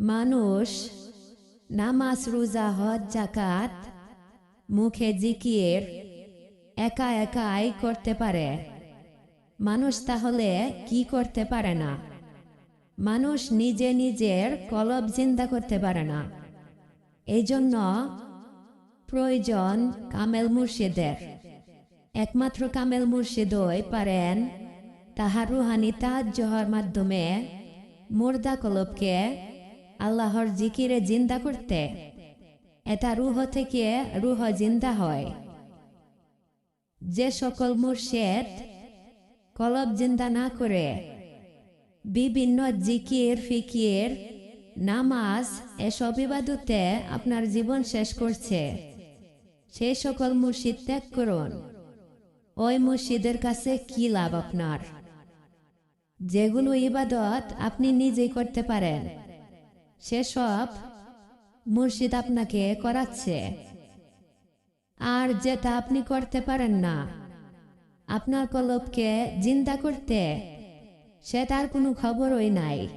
মানুষ নামাজ, রোজা, হজ জাকাত মুখে জিকির একা একাই করতে পারে। মানুষ তাহলে কি করতে পারে না? মানুষ নিজে নিজের কলব চিন্তা করতে পারে না। এই জন্য প্রয়োজন কামেল মুর্শিদের। একমাত্র কামেল মুর্শিদই পারেন তাহার রুহানি তাজ্জহর মাধ্যমে মুর্দা কলবকে আল্লাহর জিকিরে জিন্দা করতে। এটা রুহ থেকে রুহ জিন্দা হয়। যে সকল মুর্শেদ কলব জিন্দা না করে, বিভিন্ন জিকির, ফিকির, নামাজ এসব ইবাদতে আপনার জীবন শেষ করছে। সেই সকল মুর্শিদ ত্যাগ করুন। ওই মুর্শিদের কাছে কি লাভ আপনার? যেগুলো ইবাদত আপনি নিজেই করতে পারেন। সেসব মুর্শিদ আপনাকে করাচ্ছে। আর যেটা আপনি করতে পারেন না, আপনার কলবকে জিন্দা করতে সে সেটার কোনো খবরই নাই।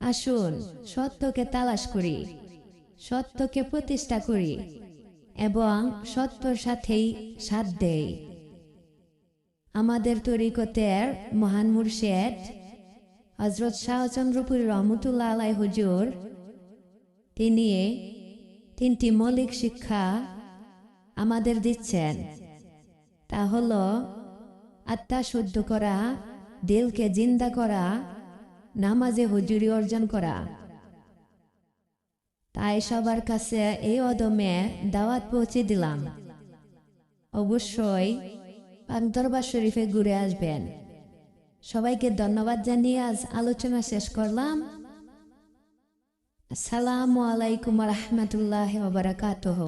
আসুন, সত্যকে তালাশ করি, সত্যকে প্রতিষ্ঠা করি এবং সত্যর সাথেই সাথ দেই। আমাদের তরিকতের মহান মুর্শেদ হজরত শাহচন্দ্রপুরী রহমতুল্লাহ আলাই হুজুর, তিনি তিনটি মৌলিক শিক্ষা আমাদের দিচ্ছেন। তা হল আত্মা শুদ্ধ করা, দিলকে জিন্দা করা, নামাজে হুজুরি অর্জন করা। তাই সবার কাছে এই অদমে দাওয়াত পৌঁছে দিলাম। অবশ্যই পাক দরবার শরীফে ঘুরে আসবেন। সবাইকে ধন্যবাদ জানিয়ে আজ আলোচনা শেষ করলাম। আসসালামু আলাইকুম রহমতুল্লাহ বারাকাতুহ।